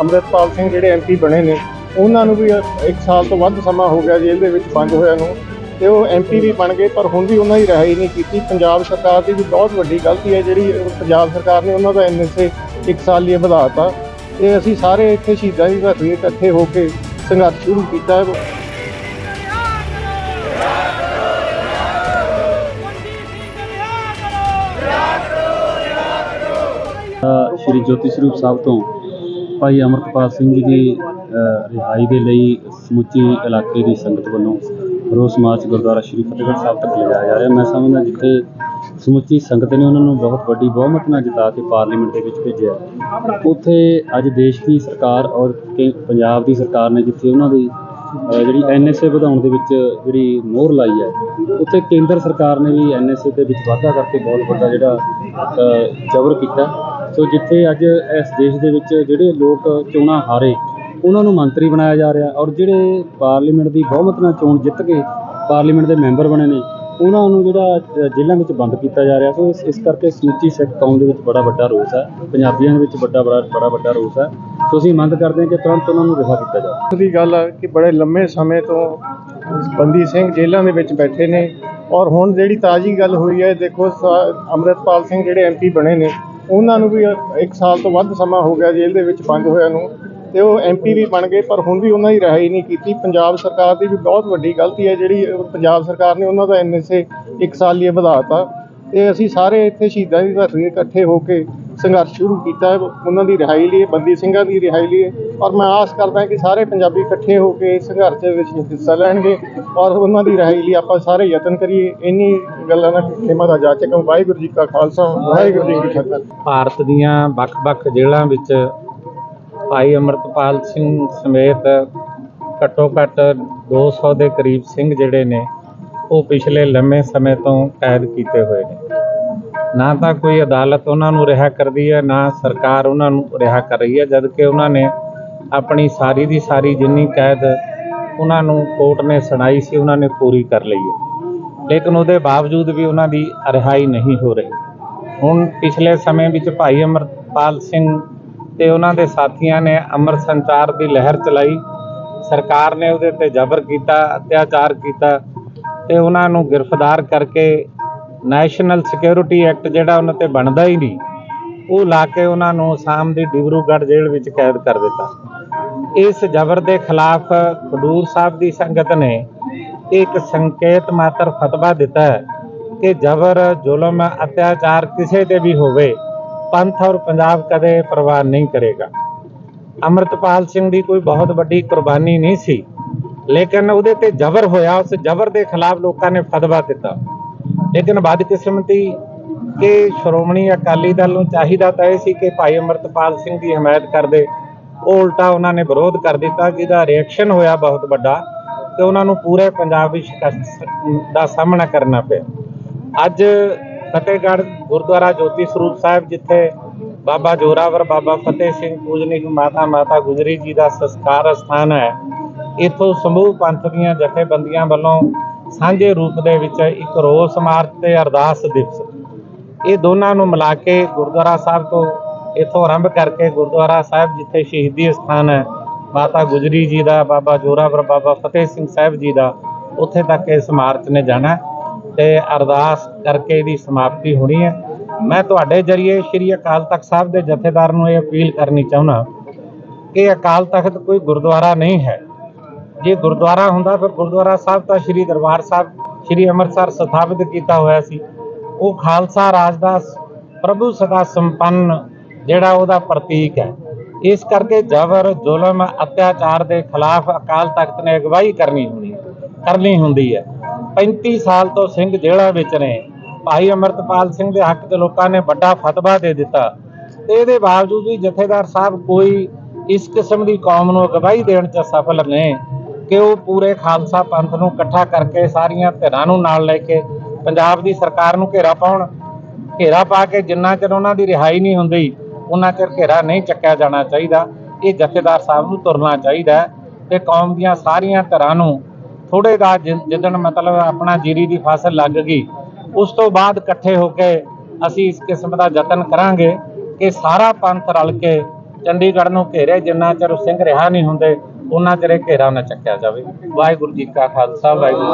ਅੰਮ੍ਰਿਤਪਾਲ ਸਿੰਘ ਜਿਹੜੇ ਐਮਪੀ ਬਣੇ ਨੇ, ਉਹਨਾਂ ਨੂੰ ਵੀ 1 ਸਾਲ ਤੋਂ ਵੱਧ ਸਮਾਂ ਹੋ ਗਿਆ ਜੇਲ੍ਹ ਦੇ ਵਿੱਚ ਬੰਦ ਹੋਇਆ ਨੂੰ, ਤੇ ਉਹ ਐਮਪੀ ਵੀ ਬਣ ਗਏ, ਪਰ ਹੁਣ ਵੀ ਉਹਨਾਂ ਦੀ ਰਿਹਾਈ ਨਹੀਂ ਕੀਤੀ। ਪੰਜਾਬ ਸਰਕਾਰ ਦੀ ਵੀ ਬਹੁਤ ਵੱਡੀ ਗਲਤੀ ਹੈ ਜਿਹੜੀ ਪੰਜਾਬ ਸਰਕਾਰ ਨੇ ਉਹਨਾਂ ਦਾ ਐਨਐਸਏ ਇੱਕ ਸਾਲ ਲਈ ਵਧਾਤਾ ਤੇ ਅਸੀਂ ਸਾਰੇ ਇੱਥੇ ਸ਼ਹੀਦਾਂ ਦੀ ਧਰਤੀ ਇਕੱਠੇ ਹੋ ਕੇ ਸੰਘਰਸ਼ ਸ਼ੁਰੂ ਕੀਤਾ ਸ਼੍ਰੀ ਜੋਤੀ ਸਰੂਪ ਸਾਹਿਬ ਤੋਂ ਭਾਈ ਅਮਰਤਪਾਲ ਸਿੰਘ ਜੀ ਦੀ ਰਿਹਾਈ ਦੇ ਲਈ ਸਮੁੱਚੀ ਇਲਾਕੇ ਦੀ ਸੰਗਤ ਵੱਲੋਂ ਰੋਸ ਮਾਰਚ ਗੁਰਦੁਆਰਾ ਸ਼੍ਰੀ ਫਤਿਹਗੜ੍ਹ ਸਾਹਿਬ ਤੱਕ ਲਿਜਾਇਆ ਜਾ ਰਿਹਾ। ਮੈਂ ਸਮਝਦਾ ਜਿੱਥੇ ਸਮੁੱਚੀ ਸੰਗਤ ਨੇ ਉਹਨਾਂ ਨੂੰ ਬਹੁਤ ਵੱਡੀ ਬਹੁਮਤ ਨਾਲ ਜਿਤਾ ਕੇ ਪਾਰਲੀਮੈਂਟ ਦੇ ਵਿੱਚ ਭੇਜਿਆ ਉੱਥੇ ਅੱਜ ਦੇਸ਼ ਦੀ ਸਰਕਾਰ ਔਰ ਕੇ- ਪੰਜਾਬ ਦੀ ਸਰਕਾਰ ਨੇ ਜਿੱਥੇ ਉਹਨਾਂ ਦੀ ਅ, ਜਿਹੜੀ ਐਨਐਸਏ ਵਧਾਉਣ ਦੇ ਵਿੱਚ ਜਿਹੜੀ ਮੋਹਰ ਲਾਈ ਹੈ ਉੱਥੇ ਕੇਂਦਰ ਸਰਕਾਰ ਨੇ ਵੀ ਐਨਐਸਏ ਦੇ ਵਿੱਚ ਵਾਧਾ ਕਰਕੇ ਬਹੁਤ ਵੱਡਾ ਜਿਹੜਾ ਜ਼ਬਰ ਕੀਤਾ। ਸੋ ਜਿੱਥੇ ਅੱਜ ਇਸ ਦੇਸ਼ ਦੇ ਵਿੱਚ ਜਿਹੜੇ ਲੋਕ ਚੋਣਾਂ ਹਾਰੇ ਉਹਨਾਂ ਨੂੰ ਮੰਤਰੀ ਬਣਾਇਆ ਜਾ ਰਿਹਾ ਔਰ ਜਿਹੜੇ ਪਾਰਲੀਮੈਂਟ ਦੀ ਬਹੁਮਤ ਨਾਲ ਚੋਣ ਜਿੱਤ ਕੇ ਪਾਰਲੀਮੈਂਟ ਦੇ ਮੈਂਬਰ ਬਣੇ ਨੇ ਉਹਨਾਂ ਨੂੰ ਜਿਹੜਾ ਜੇਲ੍ਹਾਂ ਵਿੱਚ ਬੰਦ ਕੀਤਾ ਜਾ ਰਿਹਾ ਸੋ ਇਸ ਇਸ ਕਰਕੇ ਸਮੁੱਚੀ ਸਿੱਖ ਕੌਮ ਦੇ ਵਿੱਚ ਬੜਾ ਵੱਡਾ ਰੋਸ ਹੈ, ਪੰਜਾਬੀਆਂ ਦੇ ਵਿੱਚ ਵੱਡਾ, ਬੜਾ ਬੜਾ ਵੱਡਾ ਰੋਸ ਹੈ। ਸੋ ਅਸੀਂ ਮੰਗ ਕਰਦੇ ਹਾਂ ਕਿ ਤੁਰੰਤ ਉਹਨਾਂ ਨੂੰ ਰਿਹਾ ਕੀਤਾ ਜਾਵੇ। ਦੀ ਗੱਲ ਹੈ ਕਿ ਬੜੇ ਲੰਮੇ ਸਮੇਂ ਤੋਂ ਬੰਦੀ ਸਿੰਘ ਜੇਲ੍ਹਾਂ ਦੇ ਵਿੱਚ ਬੈਠੇ ਨੇ ਔਰ ਹੁਣ ਜਿਹੜੀ ਤਾਜ਼ੀ ਗੱਲ ਹੋਈ ਹੈ, ਦੇਖੋ ਸਾ- ਅੰਮ੍ਰਿਤਪਾਲ ਸਿੰਘ ਜਿਹੜੇ ਐਮਪੀ ਬਣੇ ਨੇ, ਉਹਨਾਂ ਨੂੰ ਵੀ 1 ਸਾਲ ਤੋਂ ਵੱਧ ਸਮਾਂ ਹੋ ਗਿਆ ਜੇਲ੍ਹ ਦੇ ਵਿੱਚ ਬੰਦ ਹੋਇਆ ਨੂੰ। ਤੇ ਉਹ ਐਮਪੀ ਵੀ ਬਣ ਗਏ, ਪਰ ਹੁਣ ਵੀ ਉਹਨਾਂ ਦੀ ਰਿਹਾਈ ਨਹੀਂ ਕੀਤੀ। ਪੰਜਾਬ ਸਰਕਾਰ ਦੀ ਵੀ ਬਹੁਤ ਵੱਡੀ ਗਲਤੀ ਹੈ, ਜਿਹੜੀ ਪੰਜਾਬ ਸਰਕਾਰ ਨੇ ਉਹਨਾਂ ਦਾ ਐਨਐਸਏ 1 ਸਾਲ ਲਈ ਵਧਾਤਾ ਤੇ ਅਸੀਂ ਸਾਰੇ ਇੱਥੇ ਸ਼ਹੀਦਾਂ ਦੀ ਧਰਤੀ ਇਕੱਠੇ ਹੋ ਕੇ ਸੰਘਰਸ਼ ਸ਼ੁਰੂ ਕੀਤਾ ਹੈ। ਉਹਨਾਂ ਦੀ ਰਿਹਾਈ ਲਈ, ਬੰਦੀ ਸਿੰਘਾਂ ਦੀ ਰਿਹਾਈ ਲਈ। ਔਰ ਮੈਂ ਆਸ ਕਰਦਾ ਕਿ ਸਾਰੇ ਪੰਜਾਬੀ ਇਕੱਠੇ ਹੋ ਕੇ ਇਸ ਸੰਘਰਸ਼ ਵਿੱਚ ਹਿੱਸਾ ਲੈਣਗੇ। ਔਰ ਉਹਨਾਂ ਦੀ ਰਿਹਾਈ ਲਈ ਆਪਾਂ ਸਾਰੇ ਯਤਨ ਕਰੀਏ। ਇੰਨੀ ਗੱਲਾਂ ਦਾ ਖੇਮਾ ਦਾ ਜਾਚਕ ਵਾਹਿਗੁਰੂ ਜੀ ਕਾ ਖਾਲਸਾ, ਵਾਹਿਗੁਰੂ ਜੀ ਕੀ ਫਤਿਹ। ਭਾਰਤ ਦੀਆਂ ਵੱਖ-ਵੱਖ ਜੇਲ੍ਹਾਂ ਵਿੱਚ ਭਾਈ ਅਮਰਤਪਾਲ ਸਿੰਘ ਸਮੇਤ ਘੱਟੋ-ਘੱਟ 200 ਦੇ ਕਰੀਬ ਸਿੰਘ ਜਿਹੜੇ ਨੇ, ਉਹ ਪਿਛਲੇ ਲੰਮੇ ਸਮੇਂ ਤੋਂ ਕੈਦ ਕੀਤੇ ਹੋਏ ਨੇ। ਨਾ ਤਾਂ ਕੋਈ ਅਦਾਲਤ ਉਹਨਾਂ ਨੂੰ ਰਿਹਾ ਕਰਦੀ ਹੈ, ਨਾ ਸਰਕਾਰ ਉਹਨਾਂ ਨੂੰ ਰਿਹਾ ਕਰ ਰਹੀ ਹੈ ਜਦ ਕਿ ਉਹਨਾਂ ਨੇ ਆਪਣੀ ਸਾਰੀ ਦੀ ਸਾਰੀ ਜਿੰਨੀ ਕੈਦ ਉਹਨਾਂ ਨੂੰ ਕੋਰਟ ਨੇ ਸੁਣਾਈ ਸੀ, ਉਹਨਾਂ ਨੇ ਪੂਰੀ ਕਰ ਲਈ ਹੈ। ਲੇਕਿਨ ਉਹਦੇ ਬਾਵਜੂਦ ਵੀ ਉਹਨਾਂ ਦੀ ਰਿਹਾਈ ਨਹੀਂ ਹੋ ਰਹੀ। ਹੁਣ ਪਿਛਲੇ ਸਮੇਂ ਵਿੱਚ ਭਾਈ ਅਮਰਪਾਲ ਸਿੰਘ ਤੇ ਉਹਨਾਂ ਦੇ ਸਾਥੀਆਂ ਨੇ ਅਮਰ ਸੰਚਾਰ ਦੀ ਲਹਿਰ ਚਲਾਈ। ਸਰਕਾਰ ਨੇ ਉਹਦੇ ਤੇ ਜ਼ਬਰ ਕੀਤਾ, ਅਤਿਆਚਾਰ ਕੀਤਾ ਤੇ ਉਹਨਾਂ ਨੂੰ ਗ੍ਰਿਫਤਾਰ ਕਰਕੇ ਨੈਸ਼ਨਲ ਸਿਕਿਉਰਿਟੀ ਐਕਟ ਜਿਹੜਾ ਉਹਨਾਂ ਤੇ ਬਣਦਾ ਹੀ ਨਹੀਂ, ਉਹ ਲਾ ਕੇ ਉਹਨਾਂ ਨੂੰ ਅਸਾਮ ਦੀ ਡਿਬਰੂਗੜ੍ਹ ਜੇਲ੍ਹ ਵਿੱਚ ਕੈਦ ਕਰ ਦਿੱਤਾ। ਇਸ ਜ਼ਬਰ ਦੇ ਖਿਲਾਫ ਖਡੂਰ ਸਾਹਿਬ ਦੀ ਸੰਗਤ ਨੇ ਇੱਕ ਸੰਕੇਤ ਮਾਤਰ ਫਤਵਾ ਦਿੱਤਾ ਕਿ ਜ਼ਬਰ ਜ਼ੁਲਮ, ਅਤਿਆਚਾਰ ਕਿਸੇ ਤੇ ਵੀ ਹੋਵੇ। ਪੰਥ ਔਰ ਪੰਜਾਬ ਕਦੇ ਪ੍ਰਵਾਨ ਨਹੀਂ ਕਰੇਗਾ। ਅਮਰਤਪਾਲ ਸਿੰਘ ਦੀ ਕੋਈ ਬਹੁਤ ਵੱਡੀ ਕੁਰਬਾਨੀ ਨਹੀਂ ਸੀ, ਲੇਕਿਨ ਉਹਦੇ ਤੇ ਜ਼ਬਰ ਹੋਇਆ, ਉਸ ਜ਼ਬਰ ਦੇ ਖਿਲਾਫ ਲੋਕਾਂ ਨੇ ਫਤਵਾ ਦਿੱਤਾ। ਲੇਕਿਨ ਬਦਕਿਸਮਤੀ ਕਿ ਸ਼੍ਰੋਮਣੀ ਅਕਾਲੀ ਦਲ ਨੂੰ ਚਾਹੀਦਾ ਤਾਂ ਇਹ ਸੀ ਕਿ ਭਾਈ ਅਮਰਤਪਾਲ ਸਿੰਘ ਦੀ ਹਮਾਇਤ ਕਰਦੇ, ਉਹ ਉਲਟਾ ਉਹਨਾਂ ਨੇ ਵਿਰੋਧ ਕਰ ਦਿੱਤਾ, ਜਿਹਦਾ ਰਿਐਕਸ਼ਨ ਹੋਇਆ ਬਹੁਤ ਵੱਡਾ, ਤੇ ਉਹਨਾਂ ਨੂੰ ਪੂਰੇ ਪੰਜਾਬ ਵਿੱਚ ਸ਼ਿਕਸਤ ਦਾ ਸਾਹਮਣਾ ਕਰਨਾ ਪਿਆ। ਅੱਜ ਫਤਿਹਗੜ੍ਹ ਗੁਰਦੁਆਰਾ ਜੋਤੀ ਸਰੂਪ ਸਾਹਿਬ, ਜਿੱਥੇ ਬਾਬਾ ਜੋਰਾਵਰ, ਬਾਬਾ ਫਤਿਹ ਸਿੰਘ ਪੂਜਨੀਕ ਮਾਤਾ ਮਾਤਾ ਗੁਜਰੀ ਜੀ ਦਾ ਸੰਸਕਾਰ ਸਥਾਨ ਹੈ। ਇਥੋਂ ਸਮੂਹ ਪੰਥ ਦੀਆਂ ਜਥੇਬੰਦੀਆਂ ਵੱਲੋਂ ਸਾਂਝੇ ਰੂਪ ਦੇ ਵਿੱਚ ਇੱਕ ਰੋਸ ਮਾਰਚ ਤੇ ਅਰਦਾਸ ਦਿਵਸ। ਇਹ ਦੋਨਾਂ ਨੂੰ ਮਿਲਾ ਕੇ ਗੁਰਦੁਆਰਾ ਸਾਹਿਬ ਤੋਂ ਇਥੋਂ ਆਰੰਭ ਕਰਕੇ ਗੁਰਦੁਆਰਾ ਸਾਹਿਬ, ਜਿੱਥੇ ਸ਼ਹੀਦੀ ਸਥਾਨ ਹੈ, ਮਾਤਾ ਗੁਜਰੀ ਜੀ ਦਾ, ਬਾਬਾ ਜੋਰਾਵਰ, ਬਾਬਾ ਫਤਿਹ ਸਿੰਘ ਸਾਹਿਬ ਜੀ ਦਾ, ਉੱਥੇ ਤੱਕ ਇਸ ਮਾਰਚ ਨੇ ਜਾਣਾ। ਤੇ ਅਰਦਾਸ ਕਰਕੇ ਇਹਦੀ ਸਮਾਪਤੀ ਹੋਣੀ ਹੈ। ਮੈਂ ਤੁਹਾਡੇ ਜਰੀਏ ਸ੍ਰੀ ਅਕਾਲ ਤਖਤ ਸਾਹਿਬ ਦੇ ਜਥੇਦਾਰ ਨੂੰ ਇਹ ਅਪੀਲ ਕਰਨੀ ਚਾਹੁੰਦਾ ਕਿ ਅਕਾਲ ਤਖਤ ਕੋਈ ਗੁਰਦੁਆਰਾ ਨਹੀਂ ਹੈ। ਜੇ ਗੁਰਦੁਆਰਾ ਹੁੰਦਾ, ਫਿਰ ਗੁਰਦੁਆਰਾ ਸਾਹਿਬ ਤਾਂ ਸ੍ਰੀ ਦਰਬਾਰ ਸਾਹਿਬ, ਸ੍ਰੀ ਅੰਮ੍ਰਿਤਸਰ ਸਥਾਪਿਤ ਕੀਤਾ ਹੋਇਆ ਸੀ। ਉਹ ਖਾਲਸਾ ਰਾਜ ਦਾ ਪ੍ਰਭੂ ਸਦਾ ਸੰਪੰਨ ਜਿਹੜਾ ਉਹਦਾ ਪ੍ਰਤੀਕ ਹੈ। ਇਸ ਕਰਕੇ ਜ਼ਬਰ, ਜ਼ੁਲਮ, ਅਤਿਆਚਾਰ ਦੇ ਖਿਲਾਫ ਅਕਾਲ ਤਖਤ ਨੇ ਅਗਵਾਈ ਕਰਨੀ ਹੋਣੀ, ਕਰਨੀ ਹੁੰਦੀ ਹੈ। 35 ਸਾਲ ਤੋਂ ਸਿੰਘ ਜੇਲ੍ਹਾਂ ਵਿੱਚ ਨੇ। ਭਾਈ ਅਮਰਤਪਾਲ ਸਿੰਘ ਦੇ ਹੱਕ 'ਚ ਲੋਕਾਂ ਨੇ ਵੱਡਾ ਫਤਵਾ ਦੇ ਦਿੱਤਾ। ਤੇ ਇਹਦੇ ਬਾਵਜੂਦ ਵੀ ਜਥੇਦਾਰ ਸਾਹਿਬ ਕੋਈ ਇਸ ਕਿਸਮ ਦੀ ਕੌਮ ਨੂੰ ਅਗਵਾਈ ਦੇਣ 'ਚ ਸਫਲ ਨੇ ਕਿ ਉਹ ਪੂਰੇ ਖਾਲਸਾ ਪੰਥ ਨੂੰ ਇਕੱਠਾ ਕਰਕੇ ਸਾਰੀਆਂ ਧਿਰਾਂ ਨੂੰ ਨਾਲ ਲੈ ਕੇ ਪੰਜਾਬ ਦੀ ਸਰਕਾਰ ਨੂੰ ਘੇਰਾ ਪਾਉਣ, ਘੇਰਾ ਪਾ ਕੇ ਜਿੰਨਾ ਚਿਰ ਉਹਨਾਂ ਦੀ ਰਿਹਾਈ ਨਹੀਂ ਹੁੰਦੀ ਉਹਨਾਂ ਚਿਰ ਘੇਰਾ ਨਹੀਂ ਚੱਕਿਆ ਜਾਣਾ ਚਾਹੀਦਾ। ਇਹ ਜਥੇਦਾਰ ਸਾਹਿਬ ਨੂੰ ਤੁਰਨਾ ਚਾਹੀਦਾ ਹੈ ਤੇ ਕੌਮ ਦੀਆਂ ਸਾਰੀਆਂ ਧਿਰਾਂ ਨੂੰ ਥੋੜੇ ਦਾ ਜਿੱਦਣ ਮਤਲਬ ਆਪਣਾ ਜੀਰੀ ਦੀ ਫਸਲ ਲੱਗ ਗਈ, ਉਸ ਤੋਂ ਬਾਅਦ ਇਕੱਠੇ ਹੋ ਕੇ ਅਸੀਂ ਇਸ ਕਿਸਮ ਦਾ ਯਤਨ ਕਰਾਂਗੇ ਕਿ ਸਾਰਾ ਪੰਥ ਰਲ ਕੇ ਚੰਡੀਗੜ੍ਹ ਨੂੰ ਘੇਰੇ, ਜਿੰਨਾ ਚਿਰ ਸਿੰਘ ਰਿਹਾ ਨਹੀਂ ਹੁੰਦੇ ਉਹਨਾਂ ਚਿਰ ਘੇਰਾ ਨਾ ਚੱਕਿਆ ਜਾਵੇ। ਵਾਹਿਗੁਰੂ ਜੀ ਕਾ ਖਾਲਸਾ, ਵਾਹਿਗੁਰੂ